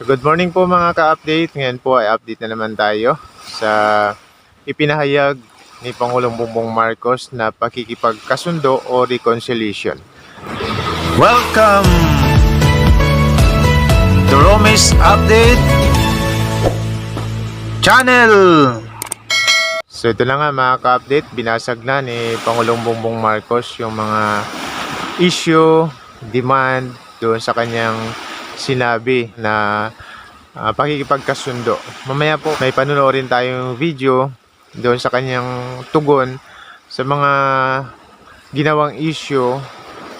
So good morning po mga ka-update. Ngayon po ay update na naman tayo sa ipinahayag ni Pangulong Bongbong Marcos na pakikipagkasundo o reconciliation. Welcome to Romis Update Channel. So ito na nga mga ka-update, binasag na ni Pangulong Bongbong Marcos yung mga issue, demand doon sa kanyang sinabi na ah, pakikipagkasundo. Mamaya po may panonoorin tayong video doon sa kanyang tugon sa mga ginawang issue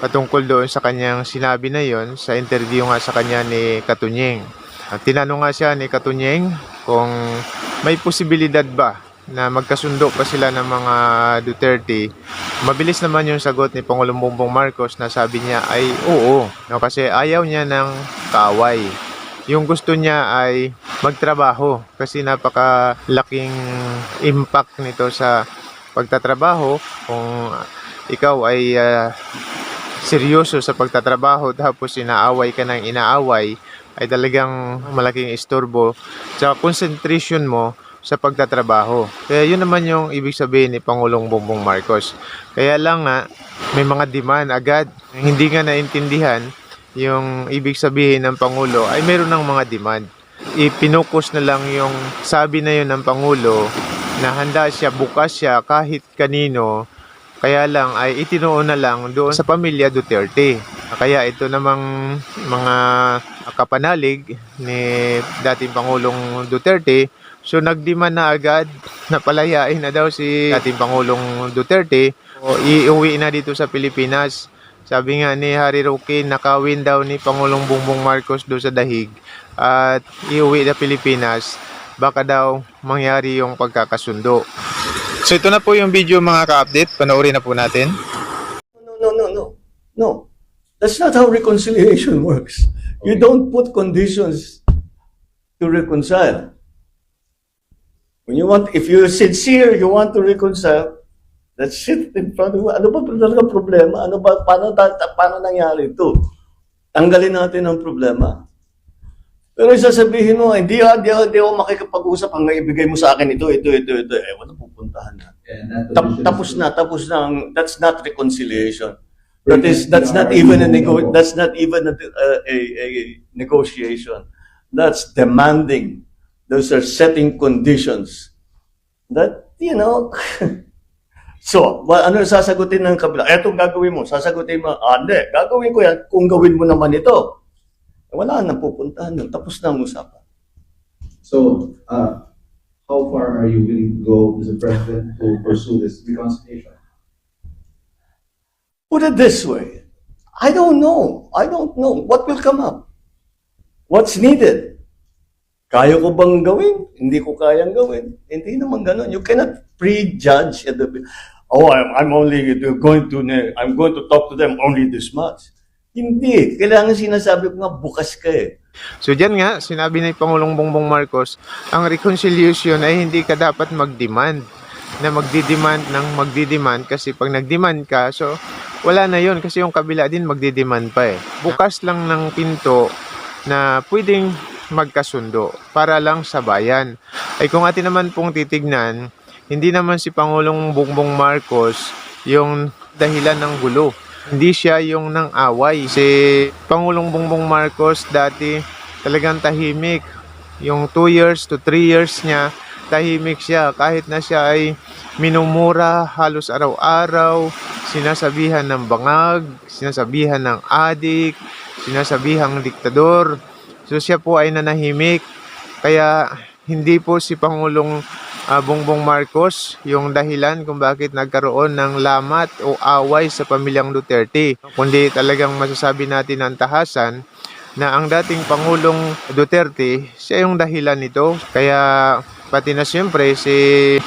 patungkol doon sa kanyang sinabi na yon sa interview nga sa kanya ni Katunyeng. At tinanong nga siya ni Katunyeng kung may posibilidad ba na magkasundo pa sila ng mga Duterte. Mabilis naman yung sagot ni Pangulong Bongbong Marcos na sabi niya ay oo. No, kasi ayaw niya ng kaaway. Yung gusto niya ay magtrabaho kasi napakalaking impact nito sa pagtatrabaho kung ikaw ay ah, seryoso sa pagtatrabaho tapos inaaway ka ng inaaway ay talagang malaking istorbo sa concentration mo sa pagtatrabaho. Kaya yun naman yung ibig sabihin ni Pangulong Bongbong Marcos. Kaya lang nga, may mga demand agad. Hindi nga naintindihan yung ibig sabihin ng Pangulo ay meron ng mga demand. Ipinokus na lang yung sabi na yun ng Pangulo na handa siya, bukas siya kahit kanino kaya lang ay itinuon na lang doon sa pamilya Duterte. Kaya ito namang mga kapanalig ni dating Pangulong Duterte, so nagdemand na agad na palayain na daw si dating Pangulong Duterte o iuwi na dito sa Pilipinas. Sabi nga ni Harry Roque, nakawin daw ni Pangulong Bongbong Marcos doon sa dahig at iuwi na Pilipinas, baka daw mangyari yung pagkakasundo. So ito na po yung video mga ka-update. Panoorin na po natin. No, no, no, no. No. That's not how reconciliation works. You don't put conditions to reconcile. When you want, if you're sincere, you want to reconcile, let's sit in front of Ano ba talaga problema? Ano ba, paano, paano nangyari ito? Tanggalin natin ang problema. Pero sasabihin mo, hindi, ah, hindi, hindi ako makikipag-usap hanggang ibigay mo sa akin ito, ito, ito, ito. Eh, wala pupuntahan na. Tap- tapos na, tapos na. ang- That's not reconciliation. That is, that's not even a nego- that's not even a, a, a negotiation. That's demanding. Those are setting conditions. That, you know, so, wa- ano sasagutin ng kabila? Etong gagawin mo, sasagutin mo, ah, hindi, gagawin ko yan kung gawin mo naman ito. Eh, Wala nang pupuntahan nun. Tapos na ang usapan. So, uh, how far are you willing to go, Mr. President, to pursue this reconciliation? Put it this way. I don't know. I don't know. What will come up? What's needed? Kaya ko bang gawin? Hindi ko kayang gawin. Hindi naman ganun. You cannot prejudge at the Oh, I'm, I'm only going to I'm going to talk to them only this much. Hindi. Kailangan sinasabi ko nga bukas ka eh. So diyan nga, sinabi ni Pangulong Bongbong Marcos, ang reconciliation ay hindi ka dapat mag-demand na magdi-demand ng magdi-demand kasi pag nag-demand ka, so wala na yon kasi yung kabila din magdi-demand pa eh. Bukas lang ng pinto na pwedeng magkasundo para lang sa bayan. Ay kung atin naman pong titignan, hindi naman si Pangulong Bongbong Marcos yung dahilan ng gulo. Hindi siya yung nang away. Si Pangulong Bongbong Marcos dati talagang tahimik. Yung 2 years to 3 years niya, tahimik siya. Kahit na siya ay minumura halos araw-araw, sinasabihan ng bangag, sinasabihan ng adik, sinasabihang diktador. So siya po ay nanahimik. Kaya hindi po si Pangulong ah, Bongbong Marcos yung dahilan kung bakit nagkaroon ng lamat o away sa pamilyang Duterte. Kundi talagang masasabi natin ng tahasan na ang dating Pangulong Duterte, siya yung dahilan nito. Kaya pati na siyempre si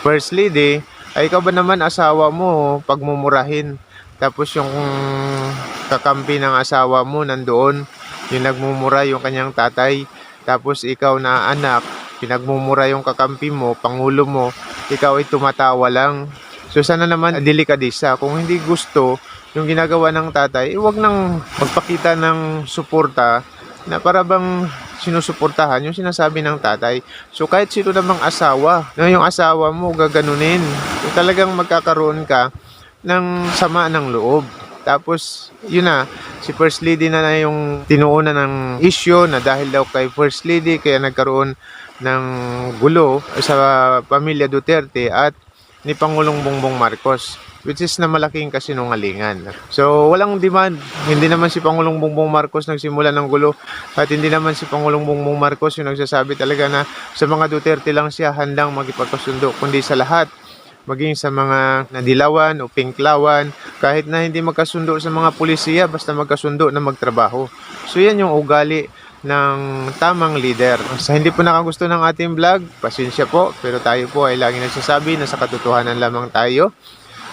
First Lady, ay ikaw ba naman asawa mo pagmumurahin? Tapos yung kakampi ng asawa mo nandoon, yung nagmumura yung kanyang tatay. Tapos ikaw na anak, pinagmumura yung kakampi mo, pangulo mo, ikaw ay tumatawa lang. So sana naman delikadisa. Kung hindi gusto yung ginagawa ng tatay, eh, wag nang magpakita ng suporta na para bang sinusuportahan yung sinasabi ng tatay. So kahit sino namang asawa, na yung asawa mo gaganunin, yung talagang magkakaroon ka ng sama ng loob. Tapos, yun na, si First Lady na na yung tinuunan ng issue na dahil daw kay First Lady kaya nagkaroon ng gulo sa pamilya Duterte at ni Pangulong Bongbong Marcos which is na malaking kasinungalingan. So, walang demand. Hindi naman si Pangulong Bongbong Marcos nagsimula ng gulo at hindi naman si Pangulong Bongbong Marcos yung nagsasabi talaga na sa mga Duterte lang siya handang magipagkasundo kundi sa lahat maging sa mga nadilawan o pinklawan, kahit na hindi magkasundo sa mga pulisiya, basta magkasundo na magtrabaho. So yan yung ugali ng tamang leader. Sa hindi po nakagusto ng ating vlog, pasensya po, pero tayo po ay lagi nagsasabi na sa katotohanan lamang tayo.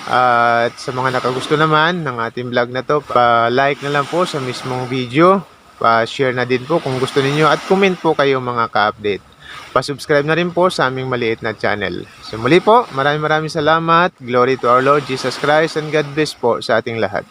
At sa mga nakagusto naman ng ating vlog na to, pa-like na lang po sa mismong video, pa-share na din po kung gusto ninyo at comment po kayo mga ka-update. Pa-subscribe na rin po sa aming maliit na channel. So muli po, maraming maraming salamat. Glory to our Lord Jesus Christ and God bless po sa ating lahat.